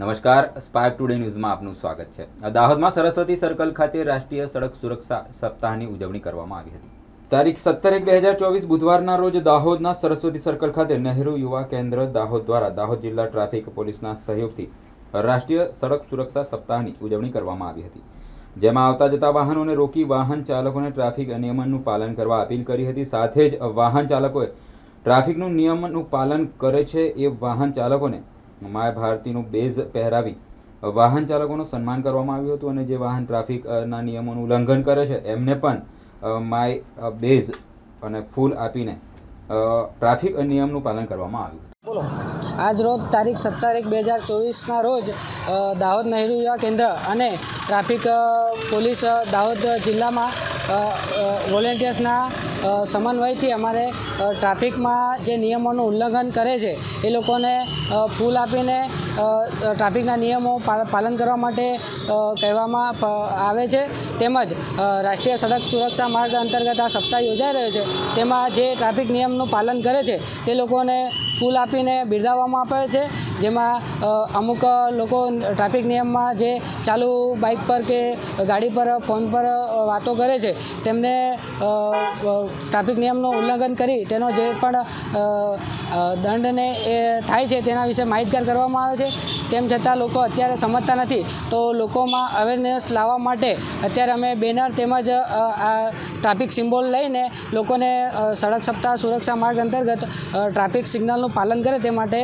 નમસ્કાર spark today ન્યૂઝમાં આપનું સ્વાગત છે. દાહોદમાં સરસ્વતી સર્કલ ખાતે રાષ્ટ્રીય સડક સુરક્ષા સપ્તાહની ઉજવણી કરવામાં આવી હતી. તારીખ સત્તર એક બે હજાર ચોવીસ બુધવારના રોજ દાહોદના સરસ્વતી સર્કલ ખાતે નહેરુ યુવા કેન્દ્ર દાહોદ દ્વારા દાહોદ જિલ્લા ટ્રાફિક પોલીસના સહયોગથી રાષ્ટ્રીય સડક સુરક્ષા સપ્તાહની ઉજવણી કરવામાં આવી હતી. જેમાં આવતા જતા વાહનોને રોકી વાહન ચાલકોને ટ્રાફિક નિયમનનું પાલન કરવા અપીલ કરી હતી. સાથે જ વાહન ચાલકોએ ટ્રાફિકનું નિયમનનું પાલન કરે છે એ વાહન ચાલકોને માય ભારતીનું બેઝ પહેરાવી વાહન ચાલકોનું સન્માન કરવામાં આવ્યું હતું અને જે વાહન ટ્રાફિકના નિયમોનું ઉલ્લંઘન કરે છે, એમને પણ માય બેઝ અને ફૂલ આપીને ટ્રાફિક નિયમનું પાલન કરવામાં આવ્યું બોલો. આજ રોજ તારીખ સત્તર એક બે હજાર ચોવીસના રોજ દાહોદ નહેરુ યુવા કેન્દ્ર અને ટ્રાફિક પોલીસ દાહોદ જિલ્લામાં વોલેન્ટિયર્સના સમન્વયથી અમારે ટ્રાફિકમાં જે નિયમોનું ઉલ્લંઘન કરે છે, એ લોકોને ફૂલ આપીને ટ્રાફિકના નિયમો પાલન કરવા માટે કહેવામાં આવે છે. તેમજ રાષ્ટ્રીય સડક સુરક્ષા માર્ગ અંતર્ગત આ સપ્તાહ યોજાઈ રહ્યો છે. તેમાં જે ટ્રાફિક નિયમનું પાલન કરે છે, તે લોકોને ફૂલ આપીને બિરદાવવામાં આવે છે. જેમાં અમુક લોકો ટ્રાફિક નિયમમાં જે ચાલુ બાઇક પર કે ગાડી પર ફોન પર વાતો કરે છે, તેમને ટ્રાફિક નિયમનું ઉલ્લંઘન કરી તેનો જે પણ દંડને એ થાય છે તેના વિશે માહિતગાર કરવામાં આવે છે. તેમ છતાં લોકો અત્યારે સમજતા નથી. તો લોકોમાં અવેરનેસ લાવવા માટે અત્યારે અમે બેનર તેમજ આ ટ્રાફિક સિમ્બોલ લઈને લોકોને સડક સપ્તાહ સુરક્ષા માર્ગ અંતર્ગત ટ્રાફિક સિગ્નલનું પાલન કરે તે માટે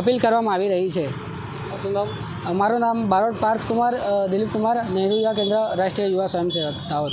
અપીલ કરવામાં આવી રહી છે. મારું નામ બારોટ પાર્થ કુમાર દિલીપ કુમાર નહેરુ યુવા કેન્દ્ર, રાષ્ટ્રીય યુવા સ્વયંસેવક, દાહોદ.